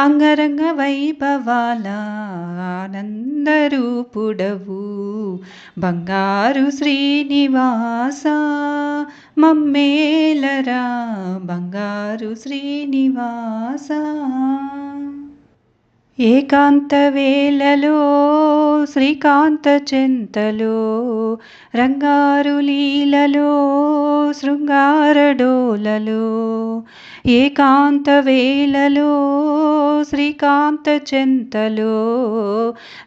అంగరంగ వైభవాల ఆనందరూపుడవు. బంగారు శ్రీనివాస మమ్మేలరా. బంగారు శ్రీనివాస ఏకాంత వేళలో శ్రీకాంత చెంతలో రంగారు లీలలో శృంగారడోలలో ఏకాంత వేళలో శ్రీకాంత చెంతలో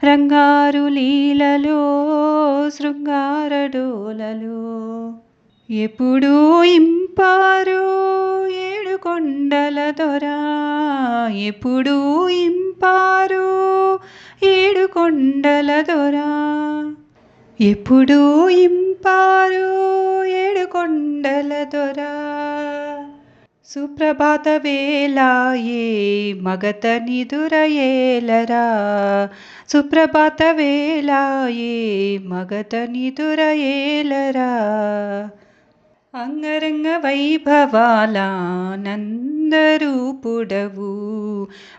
రంగారు లీలలో శృంగారడోలలో. ఎప్పుడూ ఇంపారు ఏడు కొండల దొరా ఎప్పుడూ ఇంపారు ఏడు కొండల దొరా ఎప్పుడూ ఇంపారు ఏడు కొండల దొరా సుప్రభాత వేలాయే మగత నిదురయేలరా సుప్రభాత వేలాయే మగత నిదురయేలరా అంగరంగ వైభవాల నందరూపుడవు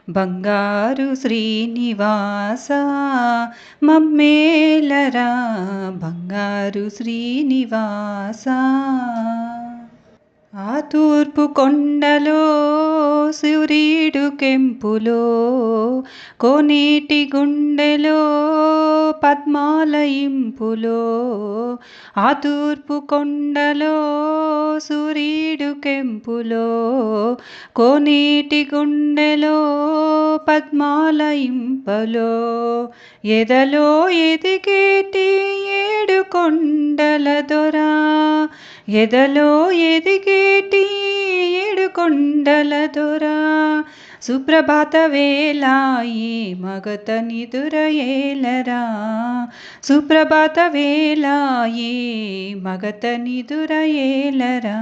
బంగారు శ్రీనివాస మమ్మేలరా. బంగారు శ్రీనివాస తూర్పు కొండలో సూర్యుడు కెంపులో కోనేటి గుండెలో పద్మాలయింపులో ఆ తూర్పు కొండలో సూర్యుడు కెంపులో కోనీటి గుండెలో పద్మాలయింపలో ఎదలో ఎదిగేటి ఏడు కొండల దొరా ఎదలో ఎదిగేటి ఏడు కొండల దొరా సుప్రభాత వేళాయి మగత నిదురయేలరా సుప్రభాత వేళాయి మగత నిదురయేలరా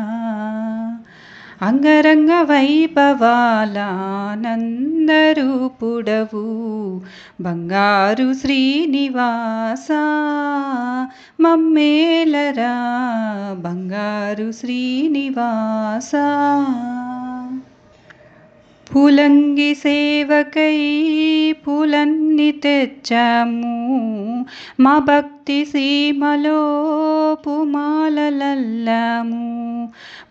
అంగరంగ వైభవాలనందరూపుడవు బంగారు శ్రీనివాస మమ్మేలరా. బంగారు శ్రీనివాస పులంగి సేవకై పూలన్నీ తెచ్చాము. మా భక్తి సీమలో పుమాలలల్లాము.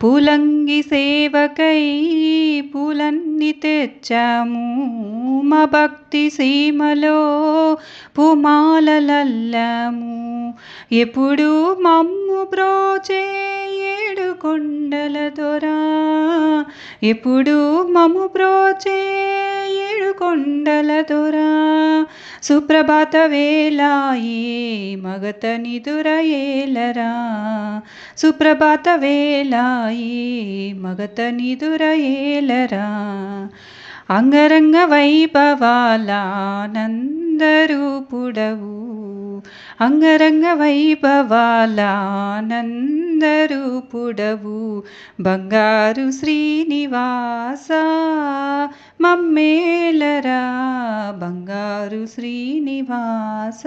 పూలంగి సేవకై పూలన్నీ తెచ్చాము. మా భక్తి సీమలో పుమాలలల్లాము. ఎప్పుడు మమ్ము బ్రోచే ఏడు కొండల దొరా. ఎప్పుడు మమ్ము బ్రోచే ఏడు కొండల దొరా. సుప్రభాత వేళాయి మగత నిదురయేలరా సుప్రభాత వేళాయి మగత నిదురయేలరా అంగరంగ వైభవాల నందరూపుడవు అంగరంగ వైభవాలానందరూపుడవు బంగారు శ్రీనివాస మమ్మేలరా బంగారు శ్రీనివాస.